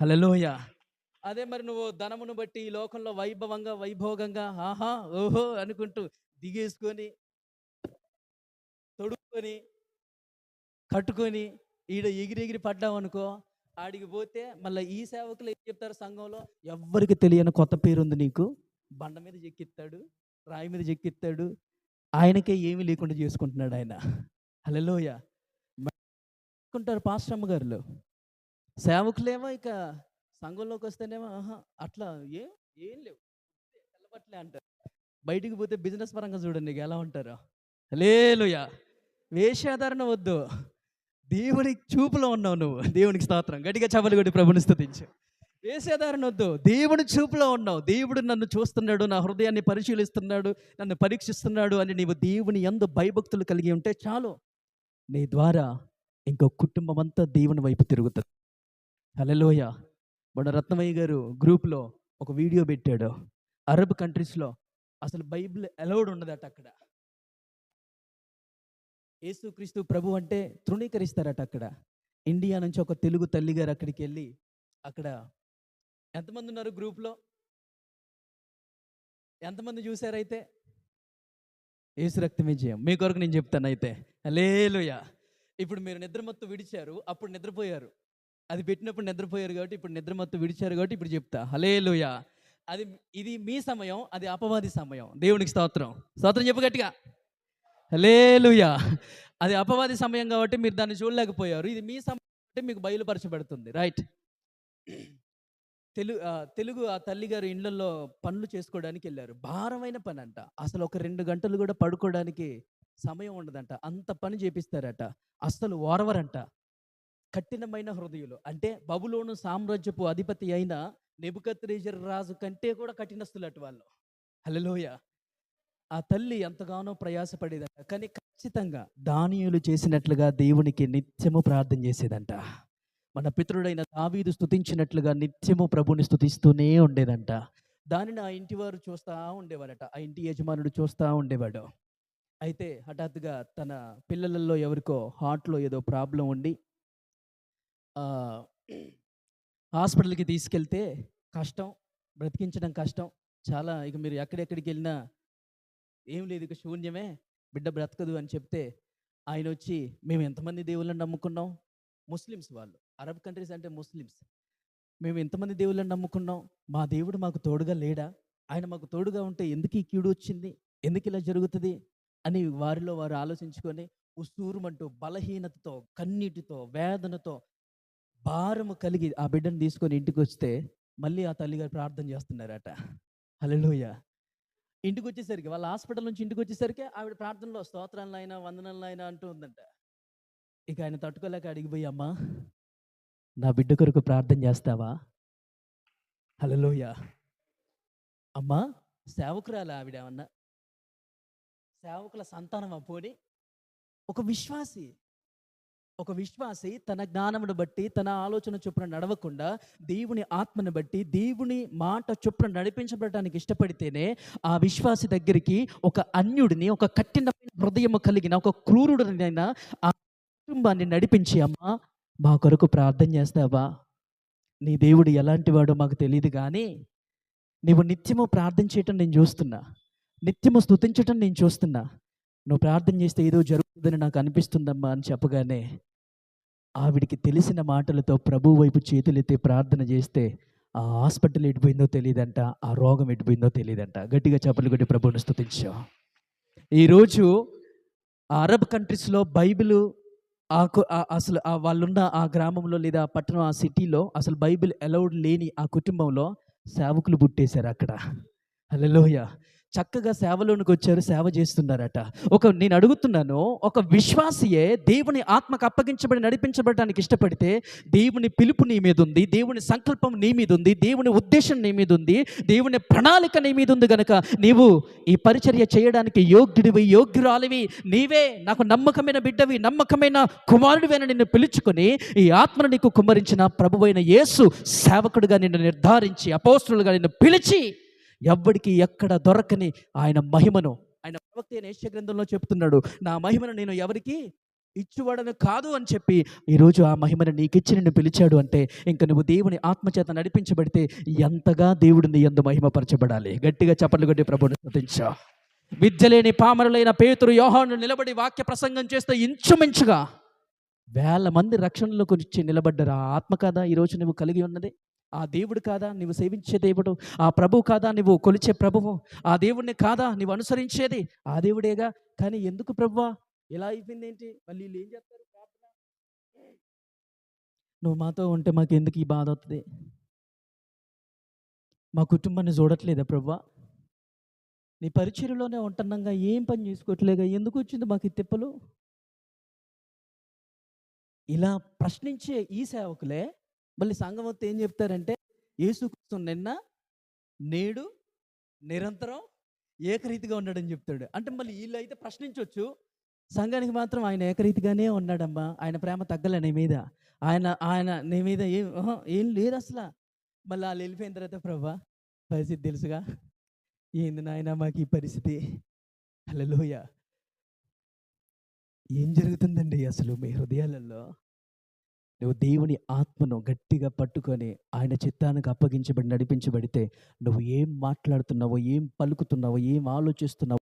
హలోయ అదే మరి నువ్వు ధనమును బట్టి ఈ లోకంలో వైభవంగా వైభోగంగా ఆహా ఓహో అనుకుంటూ దిగేసుకొని తొడుక్కొని కట్టుకొని ఈడ ఎగిరి ఎగిరి పడ్డావు అనుకో ఆడికి పోతే మళ్ళీ ఈ సేవకులు ఏం చెప్తారు సంఘంలో? ఎవ్వరికి తెలియని కొత్త పేరు ఉంది నీకు. బండ మీద చెక్కిస్తాడు రాయి మీద చెక్కిస్తాడు ఆయనకే ఏమీ లేకుండా చేసుకుంటున్నాడు ఆయన. హలోయ అనుకుంటారు పాశ్రమ్మ గారులు? సేవకులేమో ఇక సంఘంలోకి వస్తేనేమో ఆహా అట్లా ఏం ఏం లేవు. తెల్లబట్లే అంటారు. బయటికి పోతే బిజినెస్ పరంగా చూడండి ఇక ఎలా ఉంటారు. లేలుయా వేషాధారణ వద్దు. దేవుని చూపులో ఉన్నావు నువ్వు. దేవునికి స్తోత్రం. గట్టిగా చవలు కొట్టి ప్రభుని స్థుతించు వేషాధారణ వద్దు. దేవుని చూపులో ఉన్నావు. దేవుడు నన్ను చూస్తున్నాడు నా హృదయాన్ని పరిశీలిస్తున్నాడు నన్ను పరీక్షిస్తున్నాడు అని నీవు దేవుని ఎందు భయభక్తులు కలిగి ఉంటే చాలు. నీ ద్వారా ఇంకో కుటుంబం అంతా దేవుని వైపు తిరుగుతుంది. హలోయ మన రత్నమయ్య గారు గ్రూప్లో ఒక వీడియో పెట్టాడు. అరబ్ కంట్రీస్లో అసలు బైబిల్ అలౌడ్ ఉండదట అక్కడ. యేసుక్రీస్తు ప్రభు అంటే తృణీకరిస్తారట అక్కడ. ఇండియా నుంచి ఒక తెలుగు తల్లి గారు అక్కడికి వెళ్ళి అక్కడ ఎంతమంది ఉన్నారు గ్రూప్లో? ఎంతమంది చూసారైతే ఏసు రక్తమే జయం మీ కొరకు నేను చెప్తాను అయితే. లేలుయా ఇప్పుడు మీరు నిద్రమత్తు విడిచారు. అప్పుడు నిద్రపోయారు. అది పెట్టినప్పుడు నిద్రపోయారు కాబట్టి ఇప్పుడు నిద్ర మత్తు విడిచారు కాబట్టి ఇప్పుడు చెప్తా. హలేలుయా అది ఇది మీ సమయం అది అపవాది సమయం. దేవునికి స్తోత్రం. స్తోత్రం చెప్పు గట్టిగా. హలేలుయా అది అపవాది సమయం కాబట్టి మీరు దాన్ని చూడలేకపోయారు. ఇది మీ సమయం అంటే మీకు బయలుపరచబడుతుంది. రైట్. తెలుగు తెలుగు ఆ తల్లిగారు ఇండ్లలో ఇళ్ళలో పనులు చేసుకోవడానికి వెళ్ళారు. భారమైన పని అంట అసలు ఒక రెండు గంటలు కూడా పడుకోవడానికి సమయం ఉండదంట. అంత పని చేపిస్తారట. అస్సలు ఓరవరంట. కఠినమైన హృదయులు. అంటే బబులోను సామ్రాజ్యపు అధిపతి అయిన నెబుకత్రేజర్ రాజు కంటే కూడా కఠినస్తులట వాళ్ళు. హలలోయ ఆ తల్లి ఎంతగానో ప్రయాసపడేదంట. కానీ ఖచ్చితంగా దానియులు చేసినట్లుగా దేవునికి నిత్యము ప్రార్థన చేసేదంట. మన పితృడైన దావీదు స్తుతించినట్లుగా నిత్యము ప్రభుని స్థుతిస్తూనే ఉండేదంట. దానిని ఆ ఇంటి వారు చూస్తూ ఉండేవారట. ఆ ఇంటి యజమానుడు చూస్తూ ఉండేవాడు. అయితే హఠాత్తుగా తన పిల్లలలో ఎవరికో హార్ట్లో ఏదో ప్రాబ్లం ఉండి హాస్పిటల్కి తీసుకెళ్తే కష్టం బ్రతికించడం కష్టం. చాలా ఇక మీరు ఎక్కడెక్కడికి వెళ్ళినా ఏం లేదు ఇక శూన్యమే బిడ్డ బ్రతకదు అని చెప్తే ఆయన వచ్చి మేము ఎంతమంది దేవుళ్ళని నమ్ముకున్నాం? ముస్లిమ్స్ వాళ్ళు. అరబ్ కంట్రీస్ అంటే ముస్లిమ్స్. మేము ఎంతమంది దేవుళ్ళని నమ్ముకున్నాం? మా దేవుడు మాకు తోడుగా లేడా? ఆయన మాకు తోడుగా ఉంటే ఎందుకు ఈ కీడు వచ్చింది? ఎందుకు ఇలా జరుగుతుంది? అని వారిలో వారు ఆలోచించుకొని ఉస్తూరుమంటూ బలహీనతతో కన్నీటితో వేదనతో భారము కలిగి ఆ బిడ్డను తీసుకొని ఇంటికి వస్తే మళ్ళీ ఆ తల్లిగారు ప్రార్థన చేస్తున్నారట. హలోయ ఇంటికి వచ్చేసరికి వాళ్ళ హాస్పిటల్ నుంచి ఇంటికి వచ్చేసరికి ఆవిడ ప్రార్థనలో స్తోత్రాలు అయినా వందనాలు అయినా అంటూ ఉందంట. ఇక ఆయన తట్టుకోలేక అడిగిపోయి అమ్మా నా బిడ్డ కొరకు ప్రార్థన చేస్తావా? హలోయ అమ్మా సేవకురాలు ఆవిడ ఏమన్నా? సేవకుల సంతానం పోని ఒక విశ్వాసి. ఒక విశ్వాసి తన జ్ఞానమును బట్టి తన ఆలోచన చొప్పున నడవకుండా దేవుని ఆత్మను బట్టి దేవుని మాట చొప్పున నడిపించబడటానికి ఇష్టపడితేనే ఆ విశ్వాసి దగ్గరికి ఒక అన్యుడిని ఒక కఠినమైన హృదయము కలిగిన ఒక క్రూరుడినైనా ఆ కుటుంబాన్ని నడిపించి అమ్మా మా కొరకు ప్రార్థన చేస్తావా? నీ దేవుడు ఎలాంటి వాడో మాకు తెలియదు కానీ నీవు నిత్యము ప్రార్థన చేయటం నేను చూస్తున్నా. నిత్యము స్తుతించటం నేను చూస్తున్నా. నువ్వు ప్రార్థన చేస్తే ఏదో జరుగుతుందని నాకు అనిపిస్తుందమ్మా అని చెప్పగానే ఆవిడికి తెలిసిన మాటలతో ప్రభు వైపు చేతులెత్తి ప్రార్థన చేస్తే ఆ హాస్పిటల్ ఎటుపోయిందో తెలియదంట ఆ రోగం ఎటుపోయిందో తెలియదంట. గట్టిగా చెప్పలు కొట్టి ప్రభువుని స్తుతించాం. ఈరోజు అరబ్ కంట్రీస్లో బైబిల్ ఆ అసలు ఆ వాళ్ళున్న ఆ గ్రామంలో లేదా ఆ పట్టణం ఆ సిటీలో అసలు బైబిల్ అలౌడ్ లేని ఆ కుటుంబంలో సేవకులు పుట్టేశారు అక్కడ. హలోయ చక్కగా సేవలోనికి వచ్చారు సేవ చేస్తున్నారట. ఒక నేను అడుగుతున్నాను ఒక విశ్వాసియే దేవుని ఆత్మకు అప్పగించబడి నడిపించబడటానికి ఇష్టపడితే దేవుని పిలుపు నీ మీద ఉంది దేవుని సంకల్పం నీ మీద ఉంది దేవుని ఉద్దేశం నీ మీద ఉంది దేవుని ప్రణాళిక నీ మీద ఉంది గనక నీవు ఈ పరిచర్య చేయడానికి యోగ్యుడివి యోగ్యురాలివి నీవే నాకు నమ్మకమైన బిడ్డవి నమ్మకమైన కుమారుడివైన నిన్ను పిలుచుకొని ఈ ఆత్మను నీకు కుమ్మరించిన ప్రభువైన యేసు సేవకుడిగా నిన్ను నిర్ధారించి అపోస్తులుగా నిన్ను పిలిచి ఎవ్వడికి ఎక్కడ దొరకని ఆయన మహిమను. ఆయన ప్రవక్త అయిన గ్రంథంలో చెప్తున్నాడు నా మహిమను నేను ఎవరికి ఇచ్చువాడను కాదు అని చెప్పి ఈరోజు ఆ మహిమను నీకిచ్చి నిన్ను పిలిచాడు అంటే ఇంక నువ్వు దేవుని ఆత్మచేత నడిపించబడితే ఎంతగా దేవుడిని ఎందు మహిమపరచబడాలి. గట్టిగా చప్పట్లు కొట్టి ప్రభుని స్థుతించా విద్యలేని పామరులైన పేతురు యోహాను నిలబడి వాక్య ప్రసంగం చేస్తే ఇంచుమించుగా వేల మంది రక్షణలోకి వచ్చి నిలబడ్డారు. ఆ ఆత్మ కదా ఈరోజు నువ్వు కలిగి ఉన్నది? ఆ దేవుడు కాదా? నువ్వు సేవించే దేవుడు. ఆ ప్రభు కాదా? నువ్వు కొలిచే ప్రభువు. ఆ దేవుడిని కాదా? నువ్వు అనుసరించేది ఆ దేవుడేగా. కానీ ఎందుకు ప్రభువా? ఇలా అయిపోయింది ఏంటి మళ్ళీ వీళ్ళు ఏం చేస్తారు? నువ్వు మాతో ఉంటే మాకు ఎందుకు ఈ బాధ అవుతుంది మా కుటుంబాన్ని చూడట్లేదా ప్రభువా? నీ పరిచయలోనే ఉంటున్నాగా ఏం పని చేసుకోవట్లేగా? ఎందుకు వచ్చింది మాకు ఈ తిప్పలు? ఇలా ప్రశ్నించే ఈ సేవకులే మళ్ళీ సంఘం వస్తే ఏం చెప్తారంటే యేసుక్రీస్తు నిన్న నేడు నిరంతరం ఏకరీతిగా ఉన్నాడని చెప్తాడు. అంటే మళ్ళీ వీళ్ళు అయితే ప్రశ్నించవచ్చు సంఘానికి మాత్రం ఆయన ఏకరీతిగానే ఉన్నాడమ్మా ఆయన ప్రేమ తగ్గలే నీ మీద. ఆయన ఆయన నీ మీద ఏం ఏం లేదు అసలు. మళ్ళీ వాళ్ళు వెళ్ళిపోయిన తర్వాత ప్రభా పరిస్థితి తెలుసుగా? ఏంది నాయన మాకు ఈ పరిస్థితి? హలోయ ఏం జరుగుతుందండి అసలు మీ హృదయాలలో? నువ్వు దేవుని ఆత్మను గట్టిగా పట్టుకొని ఆయన చిత్తానికి అప్పగించబడి నడిపించబడితే నువ్వు ఏం మాట్లాడుతున్నావో ఏం పలుకుతున్నావో ఏం ఆలోచిస్తున్నావో